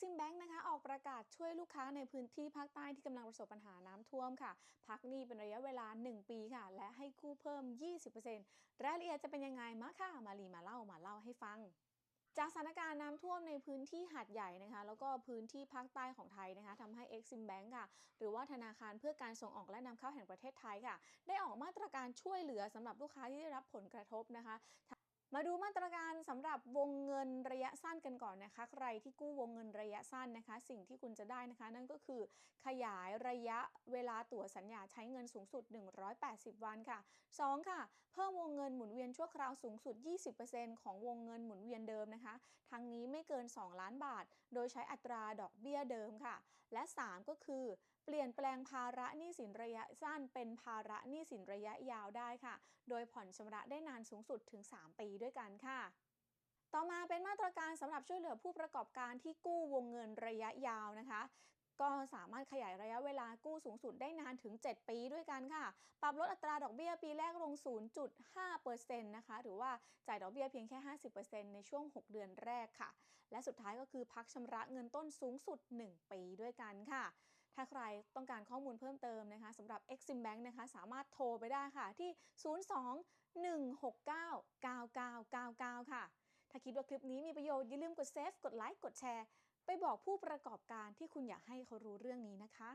Exim Bank นะคะออกประกาศช่วยลูกค้าในพื้นที่ภาคใต้ที่กำลังประสบปัญหาน้ำท่วมค่ะ พักหนี้เป็นระยะเวลา 1 ปีค่ะ และให้กู้เพิ่ม 20%รายละเอียดจะเป็นยังไงมาค่ะ มารีมาเล่ามาเล่าให้ฟังจากสถานการณ์น้ำท่วมในพื้นที่หาดใหญ่นะคะ แล้วก็พื้นที่ภาคใต้ของไทยนะคะทำให้ Exim Bank ค่ะ หรือว่าธนาคารเพื่อการส่งออกและนำเข้าแห่งประเทศไทยค่ะ ได้ออกมาตรการช่วยเหลือสำหรับลูกค้าที่ได้รับผลกระทบนะคะ มาดูมาตรการสำหรับวงเงินระยะสั้นกันก่อนนะคะ ใครที่กู้วงเงินระยะสั้นนะคะ สิ่งที่คุณจะได้นะคะ นั่นก็คือขยายระยะเวลาตั๋วสัญญาใช้เงินสูงสุด 180 วันค่ะ 2 ค่ะ เพิ่มวงเงินหมุนเวียนชั่วคราวสูงสุด 20%ของวงเงินหมุนเวียนเดิมนะคะ ทั้งนี้ไม่เกิน 2 ล้านบาท โดยใช้อัตราดอกเบี้ยเดิมค่ะ และ 3 ก็คือ เปลี่ยนแปลงภาระหนี้สินระยะสั้น เป็นภาระหนี้สินระยะยาวได้ค่ะ โดยผ่อนชำระได้นานสูงสุดถึง 3 ปีด้วยกันค่ะต่อมาเป็นมาตรการสำหรับช่วยเหลือผู้ประกอบการที่กู้วงเงินระยะยาวนะคะ ก็สามารถขยายระยะเวลากู้สูงสุดได้นานถึง 7 ปีด้วยกันค่ะ ปรับลดอัตราดอกเบี้ยปีแรกลง 0.5%นะคะ หรือว่าจ่ายดอกเบี้ยเพียงแค่ 50%ในช่วง 6 เดือนแรกค่ะ และสุดท้ายก็คือพักชำระเงินต้นสูงสุด 1 ปีด้วยกันค่ะ ถ้าใครต้องการข้อมูลเพิ่มเติมนะคะสำหรับ Exim Bank นะคะ สามารถโทรไปได้ค่ะที่ 02-169-9999 ค่ะ ถ้าคิดว่าคลิปนี้มีประโยชน์อย่าลืมกดเซฟกดไลค์กดแชร์ ไปบอกผู้ประกอบการที่คุณอยากให้เขารู้เรื่องนี้นะคะ